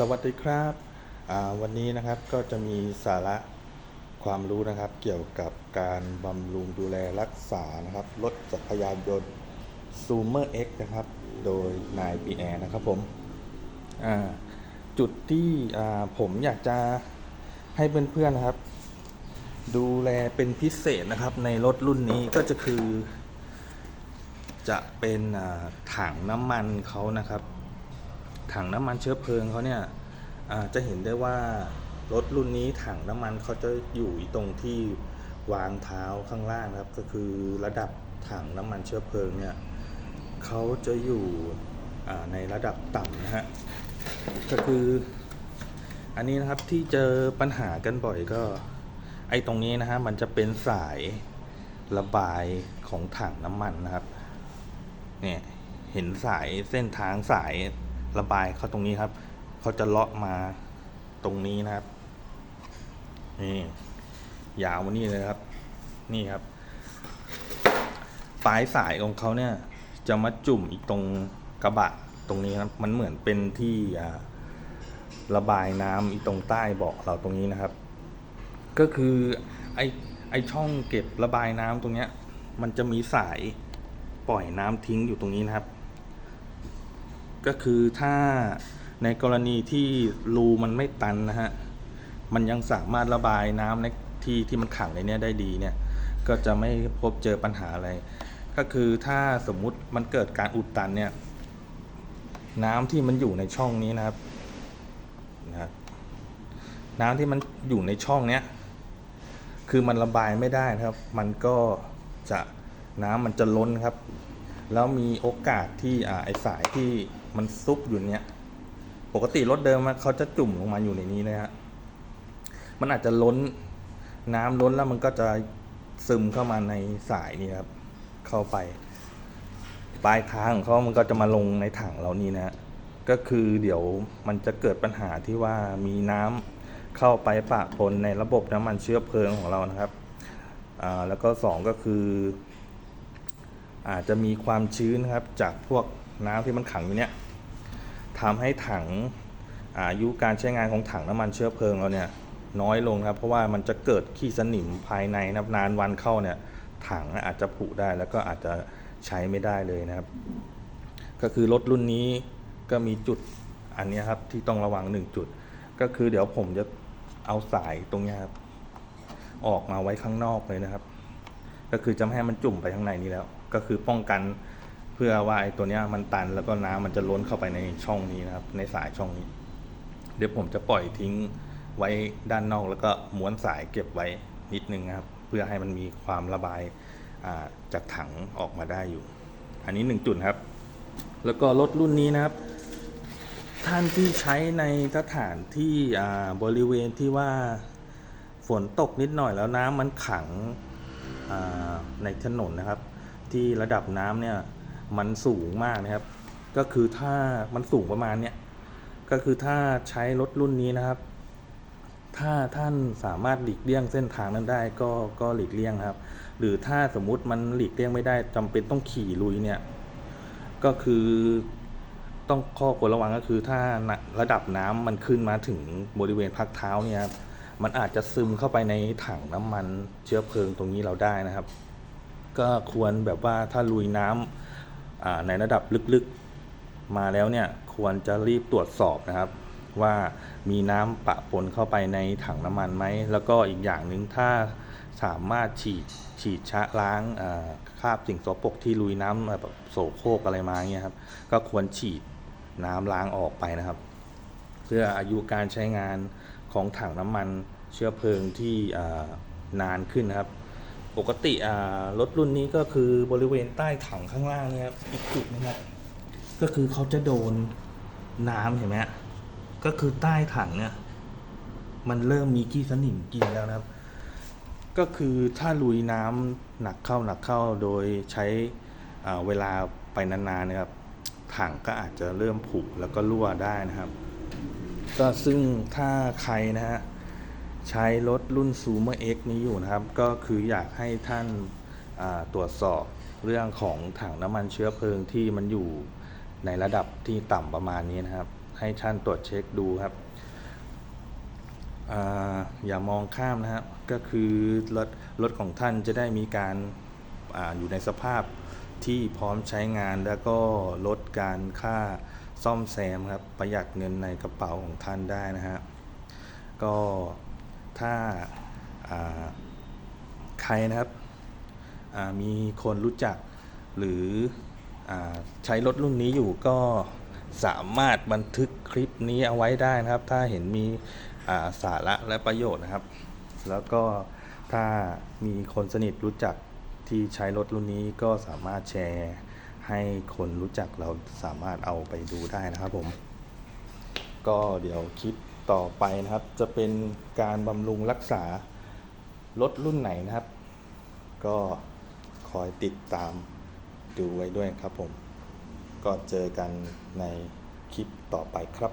สวัสดีครับวันนี้นะครับก็จะมีสาระความรู้นะครับ เกี่ยวกับการบำรุงดูแลรักษานะครับรถจักรยานยนต์ Zoomer X นะครับ โดยนายปีแอร์นะครับผมจุดที่ผมอยากจะให้เพื่อนๆนะครับ ดูแลเป็นพิเศษนะครับ ในรถรุ่นนี้ก็จะคือ จะเป็นถังน้ำมันเขานะครับ ถังน้ำมันเชื้อเพลิงเขาเนี่ยจะเห็นได้ว่ารถรุ่นนี้ถังน้ำมันเขาจะอยู่ตรงที่วางเท้าข้างล่างนะครับ ก็คือระดับถังน้ำมันเชื้อเพลิงเนี่ยเขาจะอยู่ในระดับต่ำนะฮะก็คือ อันนี้นะครับที่เจอปัญหากันบ่อยก็ไอ้ตรงนี้นะฮะมันจะเป็นสายระบายของถังน้ำมันนะครับ เนี่ยเห็นสายเส้นทางสาย ระบายเขาตรงนี้ครับ เขาจะเลาะมาตรงนี้นะครับ นี่ยาวมานี่เลยครับ นี่ครับ ปลายสายของเขาเนี่ย จะมาจุ่มอีกตรงกระบะตรงนี้ครับ มันเหมือนเป็นที่ระบายน้ำอีตรงใต้เบาะเราตรงนี้นะครับ ก็คือไอไอช่องเก็บระบายน้ำตรงเนี้ย มันจะมีสายปล่อยน้ำทิ้งอยู่ตรงนี้นะครับ ก็คือถ้าในกรณีที่รูมันไม่ตันนะฮะ มันยังสามารถระบายน้ำในที่ที่มันขังในเนี้ยได้ดีเนี่ย ก็จะไม่พบเจอปัญหาอะไร ก็คือถ้าสมมุติมันเกิดการอุดตันเนี่ย น้ำที่มันอยู่ในช่องนี้นะครับนะครับ น้ำที่มันอยู่ในช่องเนี้ย คือมันระบายไม่ได้นะครับ มันก็จะน้ำมันจะล้นครับ แล้วมีโอกาสที่อไอสายที่มันซุกอยู่เนี้ยปกติรถเดิมอะเขาจะจุ่มลงมาอยู่ในนี้เลยฮะมันอาจจะล้นน้ำล้นแล้วมันก็จะซึมเข้ามาในสายนี่ครับ เข้าไป ปลายทางของเขามันก็จะมาลงในถังเรานี่นะฮะก็คือเดี๋ยวมันจะเกิดปัญหาที่ว่ามีน้ำเข้าไปปะปนในระบบน้ำมันเชื้อเพลิงของเรานะครับอ่าแล้วก็สองก็คือ อาจจะมีความชื้นครับจากพวกน้ำที่มันขังอยู่เนี้ยทำให้ถังอายุการใช้งานของถังน้ำมันเชื้อเพลิงเราเนี่ยน้อยลงครับเพราะว่ามันจะเกิดขี้สนิมภายในนับนานวันเข้าเนี่ยถังอาจจะผุได้แล้วก็อาจจะใช้ไม่ได้เลยนะครับ ก็คือรถรุ่นนี้ก็มีจุดอันนี้ครับที่ต้องระวังหนึ่งจุด ก็คือเดี๋ยวผมจะเอาสายตรงเนี้ยครับออกมาไว้ข้างนอกเลยนะครับ ก็คือจะไม่ให้มันจุ่มไปข้างในนี้แล้ว ก็คือป้องกันเพื่อว่าไอ้ตัวเนี้ยมันตันแล้วก็น้ำมันจะล้นเข้าไปในช่องนี้นะครับ ในสายช่องนี้ เดี๋ยวผมจะปล่อยทิ้งไว้ด้านนอกแล้วก็ม้วนสายเก็บไว้นิดนึงนะครับ เพื่อให้มันมีความระบายาจากถังออกมาได้อยู่ อันนี้หนึ่งจุดครับ แล้วก็รถรุ่นนี้นะครับ ท่านที่ใช้ในสถานที่บริเวณที่ว่าฝนตกนิดหน่อยแล้วน้ำมันขังในถนนนะครับ ที่ระดับน้ำเนี่ยมันสูงมากนะครับ ก็คือถ้ามันสูงประมาณเนี้ยก็คือถ้าใช้รถรุ่นนี้นะครับ ถ้าท่านสามารถหลีกเลี่ยงเส้นทางนั้นได้ก็ก็หลีกเลี่ยงครับ หรือถ้าสมมุติมันหลีกเลี่ยงไม่ได้จำเป็นต้องขี่ลุยเนี่ยก็คือต้องข้อควรระวังก็คือถ้าระดับน้ำมันขึ้นมาถึงบริเวณพักเท้าเนี่ยครับมันอาจจะซึมเข้าไปในถังน้ำมันเชื้อเพลิงตรงนี้เราได้นะครับ ก็ควรแบบว่าถ้าลุยน้ำในระดับลึกๆมาแล้วเนี่ยควรจะรีบตรวจสอบนะครับ ว่ามีน้ำปะปนเข้าไปในถังน้ำมันไหม แล้วก็อีกอย่างหนึ่งถ้าสามารถฉีดฉีดชะล้างคราบสิ่งสกปรกที่ลุยน้ำแบบโสโครกอะไรมาเงี้ยครับก็ควรฉีดน้ำล้างออกไปนะครับ เพื่ออายุการใช้งานของถังน้ำมันเชื้อเพลิงที่นานขึ้นนะครับ ปกติอ่ารถรุ่นนี้ก็คือบริเวณใต้ถังข้างล่างเนี่ยครับอีกจุดนึงครับก็คือเขาจะโดนน้ำเห็นไหมก็คือใต้ถังเนี่ย มันเริ่มมีขี้สนิมกินแล้วนะครับ ก็คือถ้าลุยน้ำหนักเข้าหนักเข้าโดยใช้เวลาไปนานๆนะครับ ถังก็อาจจะเริ่มผุแล้วก็รั่วได้นะครับ ก็ซึ่งถ้าใครนะฮะ ใช้รถรุ่น Zoomer X นี้อยู่นะครับ ก็คืออยากให้ท่านาตรวจสอบเรื่องของถังน้ำมันเชื้อเพลิงที่มันอยู่ในระดับที่ต่ำประมาณนี้นะครับ ให้ท่านตรวจเช็คดูครับออย่ามองข้ามนะครับ ก็คือรถรถของท่านจะได้มีการอาอยู่ในสภาพที่พร้อมใช้งานแล้วก็ลดการค่าซ่อมแซมครับประหยัดเงินในกระเป๋าของท่านได้นะฮะก็ ถ้าใครนะครับมีคนรู้จักหรืออใช้รถรุ่นนี้อยู่ก็สามารถบันทึกคลิปนี้เอาไว้ได้นะครับ ถ้าเห็นมีาสาระและประโยชน์นะครับ แล้วก็ถ้ามีคนสนิทรู้จักที่ใช้รถรุ่นนี้ก็สามารถแชร์ให้คนรู้จักเราสามารถเอาไปดูได้นะครับผม ก็เดี๋ยวคลิป ต่อไปนะครับ จะเป็นการบำรุงรักษารถรุ่นไหนนะครับ ก็คอยติดตามดูไว้ด้วยครับผม ก็เจอกันในคลิปต่อไปครับ